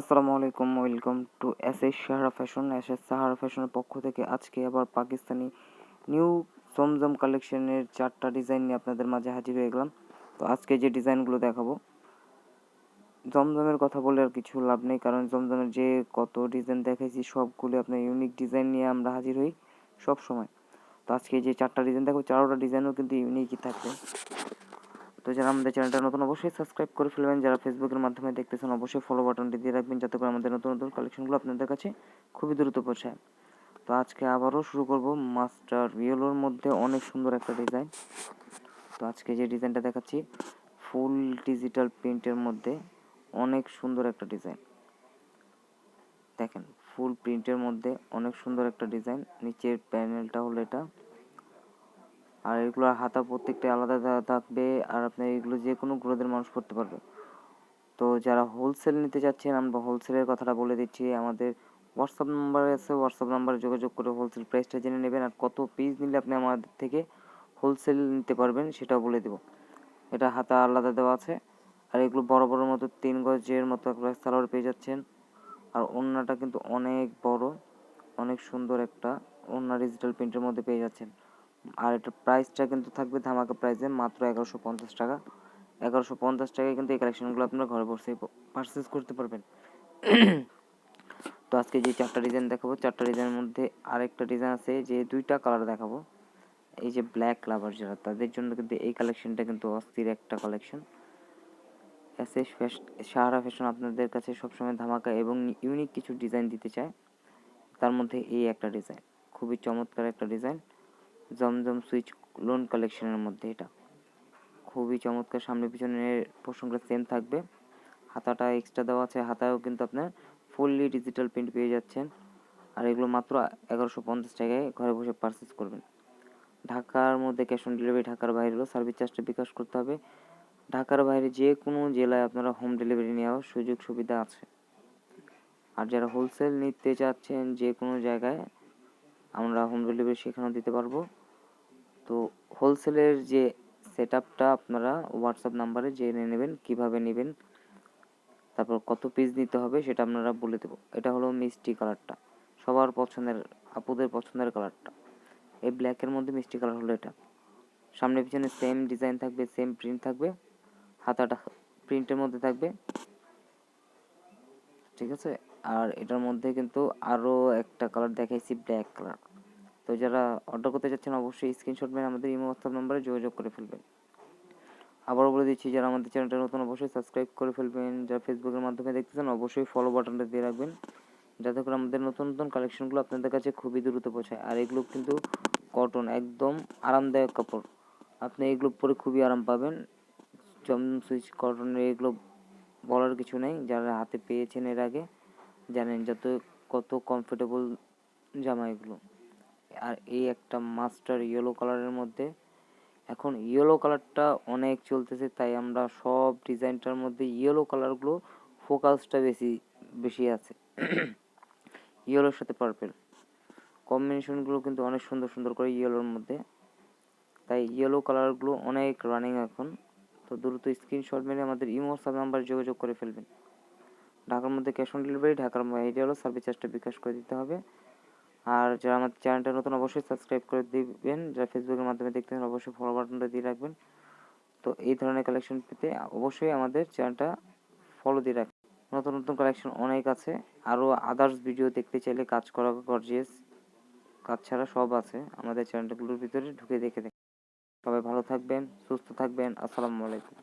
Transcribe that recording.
আসসালামু আলাইকুম, welcome to S S Sahara fashion S S Sahara ফ্যাশনের পক্ষ থেকে আজকে আবার পাকিস্তানি নিউ জমজম কালেকশনের চারটা ডিজাইন নিয়ে আপনাদের মাঝে হাজির হয়ে গেলাম। তো আজকে যে ডিজাইনগুলো দেখাবো, জমজমের কথা বলে আর কিছু লাভ নেই, কারণ জমজমের যে কত ডিজাইন দেখাইছি, সবগুলো আপনার ইউনিক ডিজাইন নিয়ে আমরা হাজির হই সব সময় তো আজকে যে চারটা ডিজাইন দেখো চারোটা ডিজাইনও কিন্তু ইউনিকই থাকবে। তো যারা আমাদের চ্যানেলটা নতুন, অবশ্যই সাবস্ক্রাইব করে ফেলবেন। যারা ফেসবুকের মাধ্যমে দেখতেছেন, অবশ্যই ফলো বাটনটি দিয়ে রাখবেন, যাতে করে আমাদের নতুন নতুন কালেকশনগুলো আপনাদের কাছে খুবই দ্রুত পৌঁছায়। তো আজকে আবারও শুরু করব মাস্টার ইয়েলোর মধ্যে অনেক সুন্দর একটা ডিজাইন তো আজকে যে ডিজাইনটা দেখাচ্ছি ফুল ডিজিটাল প্রিন্টের মধ্যে অনেক সুন্দর একটা ডিজাইন দেখেন ফুল প্রিন্টের মধ্যে অনেক সুন্দর একটা ডিজাইন নিচের প্যানেলটা হলো এটা। আর এগুলোর হাতা প্রত্যেকটা আলাদা থাকবে আর আপনি এগুলো যে কোনো গ্রোদের মানুষ করতে পারবে। তো যারা হোলসেল নিতে চাচ্ছেন, আমরা হোলসেলের কথাটা বলে দিচ্ছি। আমাদের হোয়াটসঅ্যাপ নাম্বার আছে হোয়াটসঅ্যাপ নাম্বারে যোগাযোগ করে হোলসেল প্রাইসটা জেনে নেবেন আর কত পিস নিলে আপনি আমাদের থেকে হোলসেল নিতে পারবেন সেটাও বলে দেব। এটা হাতা আলাদা দেওয়া আছে। আর এগুলো বড় বড় মতো তিন গজের মতো একটা সালোয়ার পেয়ে যাচ্ছেন। আর ওড়নাটা কিন্তু অনেক বড়, অনেক সুন্দর একটা ওড়না ডিজিটাল প্রিন্টের মধ্যে পেয়ে যাচ্ছেন। আর এটার প্রাইসটা কিন্তু থাকবে ধামাকা প্রাইসে মাত্র এগারোশো পঞ্চাশ টাকা। এগারোশো পঞ্চাশ টাকায় কিন্তু এই কালেকশনগুলো আপনারা ঘরে বসে পারচেস করতে পারবেন। তো আজকে যে চারটা ডিজাইন দেখাবো, চারটা ডিজাইনের মধ্যে আরেকটা ডিজাইন আছে যে দুইটা কালার দেখাবো। এই যে ব্ল্যাক লাভার যারা, তাদের জন্য কিন্তু এই কালেকশনটা কিন্তু অস্থির একটা collection S S Sahara fashion আপনাদের কাছে সবসময় ধামাকা এবং ইউনিক কিছু ডিজাইন দিতে চায়, তার মধ্যে এই একটা ডিজাইন খুবই চমৎকার একটা ডিজাইন জমজম সুইচ লোন কালেকশনের মধ্যে এটা। খুবই চমৎকার, সামনে পিছনের পোর্শনগুলো সেম থাকবে। হাতাটা এক্সট্রা দেওয়া আছে, হাতায়ও কিন্তু আপনার ফুললি ডিজিটাল প্রিন্ট পেয়ে যাচ্ছেন। আর এগুলো মাত্র এগারোশো পঞ্চাশ টাকায় ঘরে বসে পারচেস করবেন। ঢাকার মধ্যে ক্যাশ অন ডেলিভারি ঢাকার বাইরেও সার্ভিস চার্জটা বিকাশ করতে হবে। ঢাকার বাইরে যে কোনো জেলায় আপনারা হোম ডেলিভারি নেওয়ার সুযোগ সুবিধা আছে। আর যারা হোলসেল নিতে চাচ্ছেন যে কোনো জায়গায় আমরা হোম ডেলিভারি সেখানেও দিতে পারব। তো হোলসেলের যে সেট আপটা আপনারা হোয়াটসঅ্যাপ নাম্বারে জেনে নেবেন, কীভাবে নেবেন, তারপর কত পিস নিতে হবে সেটা আপনারা বলে দেবো। এটা হলো মিষ্টি কালারটা, সবার পছন্দের, আপুদের পছন্দের কালারটা। এই ব্ল্যাকের মধ্যে মিষ্টি কালার হলো এটা। সামনে পিছনে সেম ডিজাইন থাকবে সেম প্রিন্ট থাকবে, হাতাটা প্রিন্টের মধ্যে থাকবে। ঠিক আছে? আর এটার মধ্যে কিন্তু আরও একটা কালার দেখাইছি ব্ল্যাক কালার তো যারা অর্ডার করতে চাচ্ছেন, অবশ্যই স্ক্রিনশট মেরে আমাদের ইমো হোয়াটসঅ্যাপ নম্বরে যোগাযোগ করে ফেলবেন। আবারও বলে দিচ্ছি, যারা আমাদের চ্যানেলটা নতুন, অবশ্যই সাবস্ক্রাইব করে ফেলবেন। যারা ফেসবুকের মাধ্যমে দেখতেছেন, অবশ্যই ফলো বাটনটা দিয়ে রাখবেন। যাতে করে আমাদের নতুন নতুন কালেকশনগুলো আপনাদের কাছে খুবই দ্রুত পৌঁছায়। আর এগুলো কিন্তু কটন একদম আরামদায়ক কাপড়। আপনি এগুলো পরে খুবই আরাম পাবেন। জম সুইচ কটনের এগুলো বলার কিছু নেই। যারা হাতে পেয়েছেন এর আগে, জানেন যত, কত কমফোর্টেবল জামা এগুলো। আর এই একটা মাস্টার ইয়েলো কালারের মধ্যে, এখন ইয়েলো কালারটা অনেক চলতেছে, তাই আমরা সব ডিজাইনটার মধ্যে ইয়েলো কালারগুলো ফোকাসটা বেশি বেশি আছে। ইয়েলোর সাথে পার্পেল কম্বিনেশনগুলো কিন্তু অনেক সুন্দর সুন্দর করে ইয়েলোর মধ্যে। তাই ইয়েলো কালারগুলো অনেক রানিং এখন। তো দ্রুত স্ক্রিনশট মেরে আমাদের ইমো সাব নাম্বার যোগাযোগ করে ফেলবেন। ঢাকার মধ্যে ক্যাশ অন ডেলিভারি ঢাকার বাইরে হলো সার্ভিস চার্জটা বিকাশ করে দিতে হবে। আর যারা আমার চ্যানেলটা নতুন অবশ্যই সাবস্ক্রাইব করে দিবেন। যারা ফেসবুকের মাধ্যমে দেখতেছেন অবশ্যই ফলো বাটনটা দিয়ে রাখবেন। তো এই ধরনের কালেকশন পেতে অবশ্যই আমাদের চ্যানেলটা ফলো দিয়ে রাখবেন। নতুন নতুন কালেকশন অনেক আছে। আরও আদার্স ভিডিও দেখতে চাইলে কাজ করা গর্জিয়াস কাজ ছাড়া সব আছে। আমাদের চ্যানেলগুলোর ভিতরে ঢুকে দেখে দেখে। সবাই ভালো থাকবেন, সুস্থ থাকবেন। আসসালামু আলাইকুম।